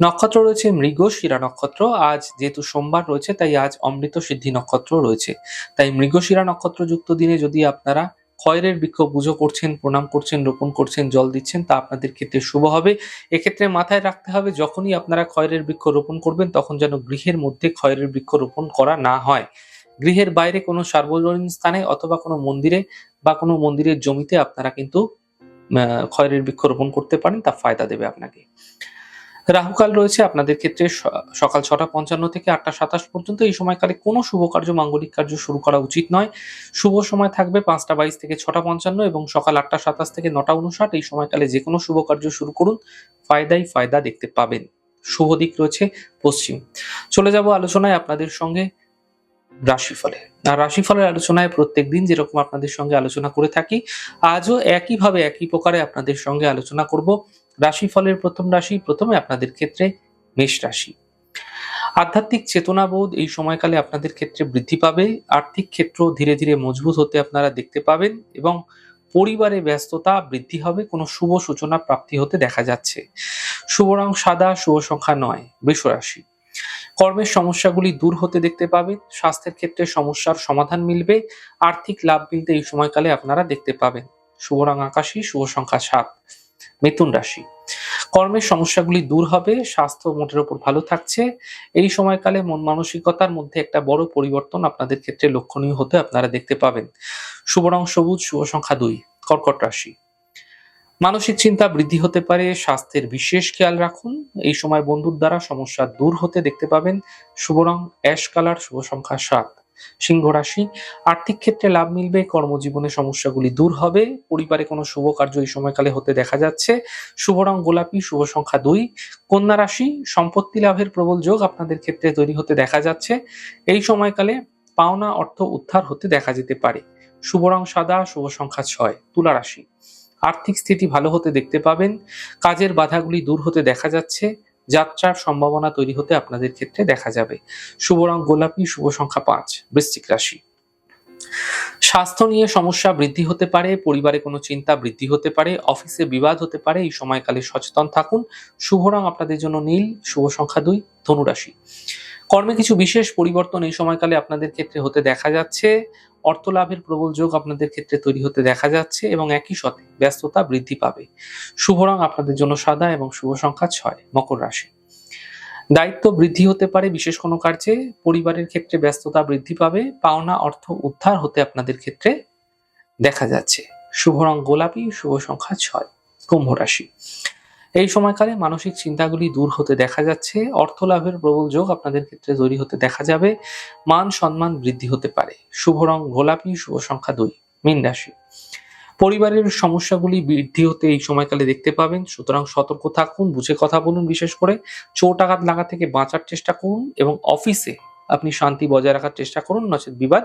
নক্ষত্র রয়েছে মৃগ, শিরা নক্ষত্র। আজ যেহেতু সোমবার রয়েছে, তাই আজ অমৃত সিদ্ধি নক্ষত্র রয়েছে। তাই মৃগশিরা নক্ষত্রযুক্ত দিনে যদি আপনারা খয়ের বৃক্ষ পুজো করছেন, প্রণাম করছেন, রোপণ করছেন, জল দিচ্ছেন, তা আপনাদের ক্ষেত্রে শুভ হবে। এক্ষেত্রে মাথায় রাখতে হবে, যখনই আপনারা খয়ের বৃক্ষ রোপণ করবেন, তখন যেন গৃহের মধ্যে খয়ের বৃক্ষ রোপণ করা না হয়। গৃহের বাইরে কোনো সার্বজনীন স্থানে অথবা কোনো মন্দিরে বা কোনো মন্দিরের জমিতে আপনারা কিন্তু খয়ের বৃক্ষ রোপণ করতে পারেন, তা ফায়দা দেবে আপনাকে। রাহুকাল রয়েছে। আপনাদের ক্ষেত্রে সকাল ছটা পঞ্চান্ন থেকে আটটা সাতাশ পর্যন্ত এই সময়কালে কোনো শুভ কার্য, মাঙ্গলিক কার্য শুরু করা উচিত নয়। শুভ সময় থাকবে পাঁচটা বাইশ থেকে ছটা পঞ্চান্ন এবং সকাল আটটা সাতাশ থেকে নটা উনষাট এই সময়কালে যে কোনো শুভ কার্য শুরু করুন। ফায়দাই ফায়দা দেখতে পাবেন। শুভ দিক রয়েছে পশ্চিম। চলে যাব আলোচনায় আপনাদের সঙ্গে রাশিফলে। আর রাশিফলের আলোচনায় প্রত্যেক দিন যেরকম আপনাদের সঙ্গে আলোচনা করে থাকি, আজও একইভাবে একই প্রকারে আপনাদের সঙ্গে আলোচনা করব। রাশিফলের প্রথম রাশি, প্রথমে আপনাদের ক্ষেত্রে মেষ রাশি। আধ্যাত্মিক চেতনাবোধ এই সময়কালে আপনাদের ক্ষেত্রে বৃদ্ধি পাবে। আর্থিক ক্ষেত্র ধীরে ধীরে মজবুত হতে আপনারা দেখতে পাবেন এবং পরিবারে ব্যস্ততা বৃদ্ধি হবে, কোনো শুভ সূচনা প্রাপ্তি হতে দেখা যাচ্ছে। শুভ রং সাদা, শুভ সংখ্যা নয় রাশি। কর্মের সমস্যাগুলি দূর হতে দেখতে পাবেন, স্বাস্থ্যের ক্ষেত্রে সমস্যার সমাধান মিলবে, আর্থিক লাভ মিলতে এই সময়কালে আপনারা দেখতে পাবেন। শুভ রং আকাশী, শুভ সংখ্যা সাত। মিথুন রাশি। কর্মের সমস্যাগুলি দূর হবে, স্বাস্থ্য মোটের উপর ভালো থাকছে। এই সময়কালে মন মানসিকতার মধ্যে একটা বড় পরিবর্তন আপনাদের ক্ষেত্রে লক্ষণীয় হতে আপনারা দেখতে পাবেন। শুভ রং সবুজ, শুভ সংখ্যা দুই, কর্কট রাশি। মানসিক চিন্তা বৃদ্ধি হতে পারে, স্বাস্থ্যের বিশেষ খেয়াল রাখুন। এই সময় বন্ধুর দ্বারা সমস্যা দূর হতে দেখতে পাবেন। শুভ রং অ্যাশ কালার, শুভ সংখ্যা সাত। সিংহ রাশি। আর্থিক ক্ষেত্রে লাভ মিলবে, কর্মজীবনে সমস্যাগুলি দূর হবে, পরিবারে কোনো শুভ কার্য এই সময়কালে হতে দেখা যাচ্ছে। শুভ রং গোলাপি, শুভ সংখ্যা দুই। কন্যা রাশি, সম্পত্তি লাভের প্রবল যোগ আপনাদের ক্ষেত্রে তৈরি হতে দেখা যাচ্ছে। এই সময়কালে পাওনা, অর্থ উদ্ধার হতে দেখা যেতে পারে। শুভ রং সাদা, শুভ সংখ্যা ছয়, তুলা রাশি। আর্থিক স্থিতি ভালো হতে দেখতে পাবেন। কাজের বাধাগুলি দূর হতে দেখা যাচ্ছে। যাত্রার সম্ভাবনা তৈরি হতে আপনাদের ক্ষেত্রে দেখা যাবে। শুভ রং, গোলাপি, শুভ সংখ্যা পাঁচ, বৃশ্চিক রাশি। স্বাস্থ্য নিয়ে সমস্যা বৃদ্ধি হতে পারে, পরিবারে কোনো চিন্তা বৃদ্ধি হতে পারে, অফিসে বিবাদ হতে পারে, এই সময়কালে সচেতন থাকুন। শুভ রং আপনাদের জন্য নীল, শুভ সংখ্যা দুই, ধনুরাশি। কর্মে কিছু বিশেষ পরিবর্তন এই সময়কালে আপনাদের ক্ষেত্রে হতে দেখা যাচ্ছে। অর্থ লাভের প্রবল যোগ আপনাদের ক্ষেত্রে তৈরি হতে দেখা যাচ্ছে এবং একই সাথে ব্যস্ততা বৃদ্ধি পাবে। শুভ রং আপনাদের জন্য সাদা এবং শুভ সংখ্যা ছয়, মকর রাশি। দায়িত্ব বৃদ্ধি হতে পারে বিশেষ কোনো কার্যে, পরিবারের ক্ষেত্রে ব্যস্ততা বৃদ্ধি পাবে, পাওনা অর্থ উদ্ধার হতে আপনাদের ক্ষেত্রে দেখা যাচ্ছে। শুভ রং গোলাপি, শুভ সংখ্যা ছয়, কুম্ভ রাশি। এই সময়কালে মানসিক চিন্তাগুলি দূর হতে দেখা যাচ্ছে। অর্থ লাভের প্রবল যোগ আপনাদের ক্ষেত্রে তৈরি হতে দেখা যাবে। মান সম্মান বৃদ্ধি হতে পারে। শুভ রং গোলাপি, শুভ সংখ্যা দুই, মীন রাশি। পরিবারের সমস্যাগুলি বৃদ্ধি হতে এই সময়কালে দেখতে পাবেন। সুতরাং সতর্ক থাকুন, বুঝে কথা বলুন বিশেষ করে। চোট আঘাত লাগা থেকে বাঁচার চেষ্টা করুন এবং অফিসে আপনি শান্তি বজায় রাখার চেষ্টা করুন। নচেত বিবাদ